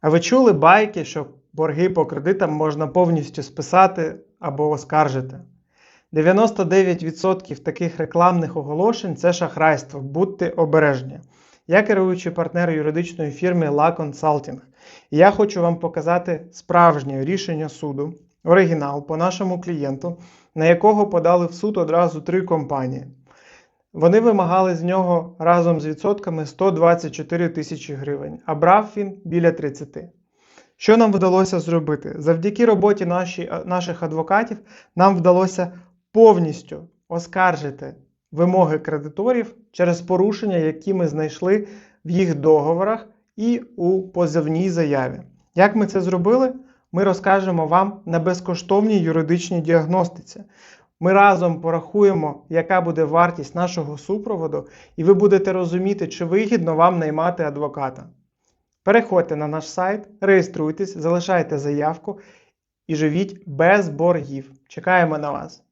А ви чули байки, що борги по кредитам можна повністю списати або оскаржити? 99% таких рекламних оголошень це шахрайство. Будьте обережні. Я керуючий партнер юридичної фірми La Consulting. І я хочу вам показати справжнє рішення суду, оригінал по нашому клієнту, на якого подали в суд одразу три компанії. Вони вимагали з нього разом з відсотками 124 тисячі гривень, а брав він біля 30. Що нам вдалося зробити? Завдяки роботі наші, наших адвокатів нам вдалося повністю оскаржити вимоги кредиторів через порушення, які ми знайшли в їх договорах і у позовній заяві. Як ми це зробили? Ми розкажемо вам на безкоштовній юридичній діагностиці. Ми разом порахуємо, яка буде вартість нашого супроводу, і ви будете розуміти, чи вигідно вам наймати адвоката. Переходьте на наш сайт, реєструйтесь, залишайте заявку і живіть без боргів. Чекаємо на вас.